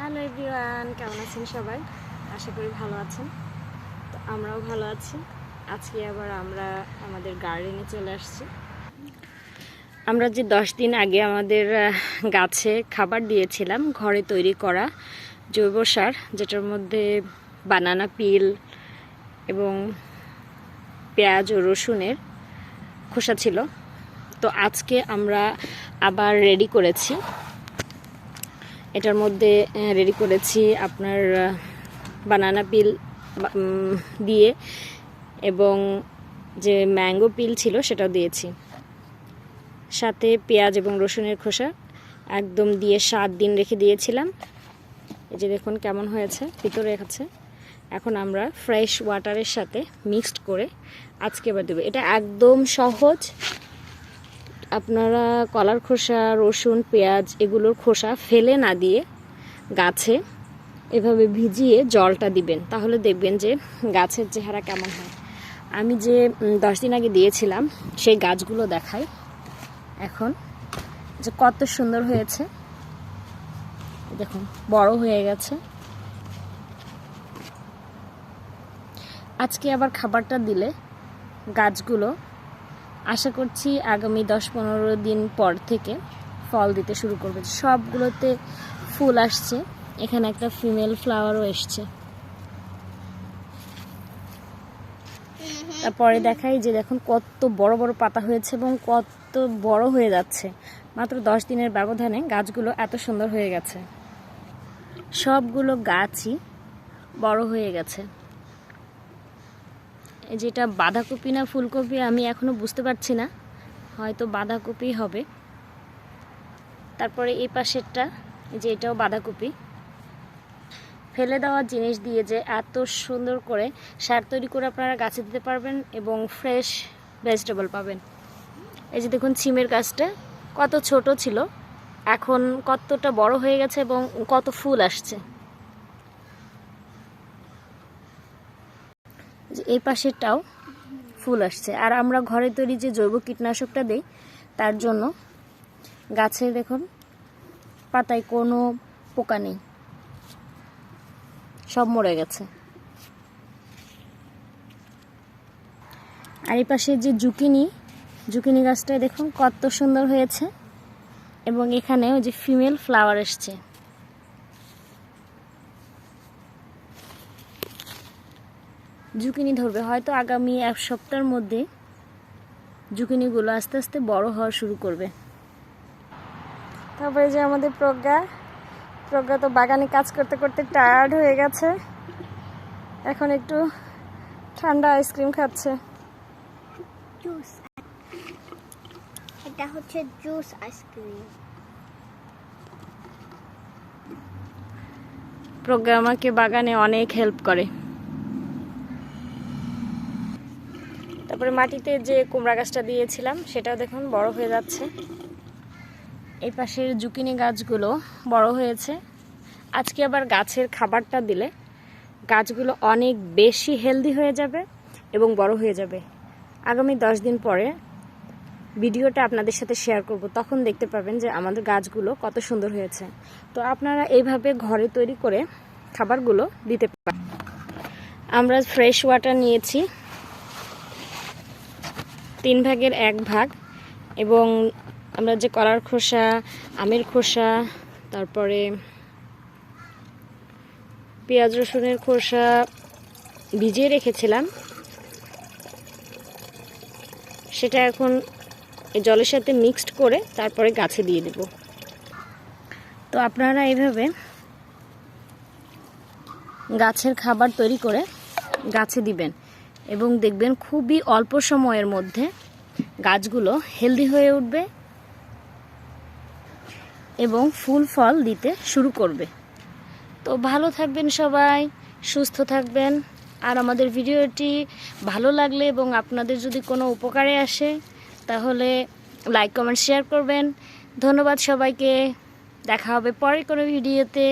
Hello everyone, কেমন আছেন সবাই? আশা করি ভালো আছেন। তো আমরাও ভালো আছি। আজকে আবার আমরা আমাদের গার্ডেনে চলে আসছি। আমরা যে দশ দিন আগে আমাদের গাছে খাবার দিয়েছিলাম, ঘরে তৈরি করা জৈব সার, যেটার মধ্যে বানানা পিল এবং পেঁয়াজ ও রসুনের খোসা ছিল। তো আজকে আমরা আবার রেডি করেছি। এটার মধ্যে রেডি করেছি আপনার বানানা পিল দিয়ে এবং যে ম্যাঙ্গো পিল ছিল সেটাও দিয়েছি। সাথে পেঁয়াজ এবং রসুনের খোসা একদম দিয়ে সাত দিন রেখে দিয়েছিলাম। এই যে দেখুন কেমন হয়েছে, ভিতরে আছে এখন আমরা ফ্রেশ ওয়াটারের সাথে মিক্সড করে আজকে এবার দেবো। এটা একদম সহজ আপনারা কলার খোসা, রসুন, পেঁয়াজ এগুলোর খোসা ফেলে না দিয়ে গাছে এভাবে ভিজিয়ে জলটা দিবেন। তাহলে দেখবেন যে গাছের চেহারা কেমন হয়। আমি যে দশ দিন আগে দিয়েছিলাম, সেই গাছগুলো দেখাই। এখন যে কত সুন্দর হয়েছে। দেখুন, বড় হয়ে গেছে। আজকে আবার খাবারটা দিলে গাছগুলো আশা করছি আগামী দশ পনেরো দিন পর থেকে ফল দিতে শুরু করবে। সবগুলোতে ফুল আসছে। এখানে একটা ফিমেল ফ্লাওয়ারও এসছে। তারপরে দেখাই যে দেখুন কত বড় বড় পাতা হয়েছে এবং কত বড় হয়ে যাচ্ছে। মাত্র দশ দিনের ব্যবধানে গাছগুলো এত সুন্দর হয়ে গেছে। সবগুলো গাছই বড় হয়ে গেছে। যেটা বাঁধাকপি না ফুলকপি আমি এখনও বুঝতে পারছি না। হয়তো বাঁধাকপি হবে। তারপরে এই পাশেরটা যে এটাও বাঁধাকপি। ফেলে দেওয়া জিনিস দিয়ে যে এত সুন্দর করে সার তৈরি করে আপনারা গাছে দিতে পারবেন এবং ফ্রেশ ভেজিটেবল পাবেন। এই যে দেখুন সিমের গাছটা, কত ছোট ছিল। এখন কতটা বড় হয়ে গেছে এবং কত ফুল আসছে। এই পাশেরটাও ফুল আসছে। আর আমরা ঘরে তৈরি যে জৈব কীটনাশকটা দিই, তার জন্য গাছে দেখুন, পাতায় কোনো পোকা নেই। সব মরে গেছে। আর এই পাশে যে জুকিনি জুকিনি গাছটা দেখুন কত সুন্দর হয়েছে। এবং এখানে ওই যে ফিমেল ফ্লাওয়ার এসছে। জুকিনি ধরবে। হয়তো আগামী এক সপ্তাহের মধ্যে জুকিনিগুলো আস্তে আস্তে বড় হওয়া শুরু করবে। তারপরে যে আমাদের প্রজ্ঞা প্রজ্ঞা তো বাগানে কাজ করতে করতে টায়ার্ড হয়ে গেছে। এখন একটু ঠান্ডা আইসক্রিম খাচ্ছে। জুস এটা হচ্ছে জুস আইসক্রিম প্রজ্ঞা আমাকে বাগানে অনেক হেল্প করে। তারপরে মাটিতে যে কুমড়া গাছটা দিয়েছিলাম, সেটাও দেখুন বড় হয়ে যাচ্ছে। এই পাশের জুকিনি গাছগুলো বড় হয়েছে। আজকে আবার গাছের খাবারটা দিলে গাছগুলো অনেক বেশি হেলদি হয়ে যাবে এবং বড় হয়ে যাবে। আগামী দশ দিন পরে ভিডিওটা আপনাদের সাথে শেয়ার করব। তখন দেখতে পাবেন যে আমাদের গাছগুলো কত সুন্দর হয়েছে। তো আপনারা এইভাবে ঘরে তৈরি করে খাবারগুলো দিতে পারেন। আমরা ফ্রেশ ওয়াটার নিয়েছি। তিন ভাগের এক ভাগ এবং আমরা যে কলার খোসা, আমের খোসা, তারপরে পেঁয়াজ রসুনের খোসা ভিজিয়ে রেখেছিলাম। সেটা এখন জলের সাথে মিক্সড করে তারপরে গাছে দিয়ে দেব। তো আপনারা এইভাবে গাছের খাবার তৈরি করে গাছে দিবেন। এবং দেখবেন খুবই অল্প সময়ের মধ্যে গাছগুলো হেলদি হয়ে উঠবে এবং ফুল ফল দিতে শুরু করবে। তো ভালো থাকবেন সবাই, সুস্থ থাকবেন। আর আমাদের ভিডিওটি ভালো লাগলে এবং আপনাদের যদি কোনো উপকারে আসে, তাহলে লাইক, কমেন্ট, শেয়ার করবেন। ধন্যবাদ সবাইকে। দেখা হবে পরে কোনো ভিডিওতে।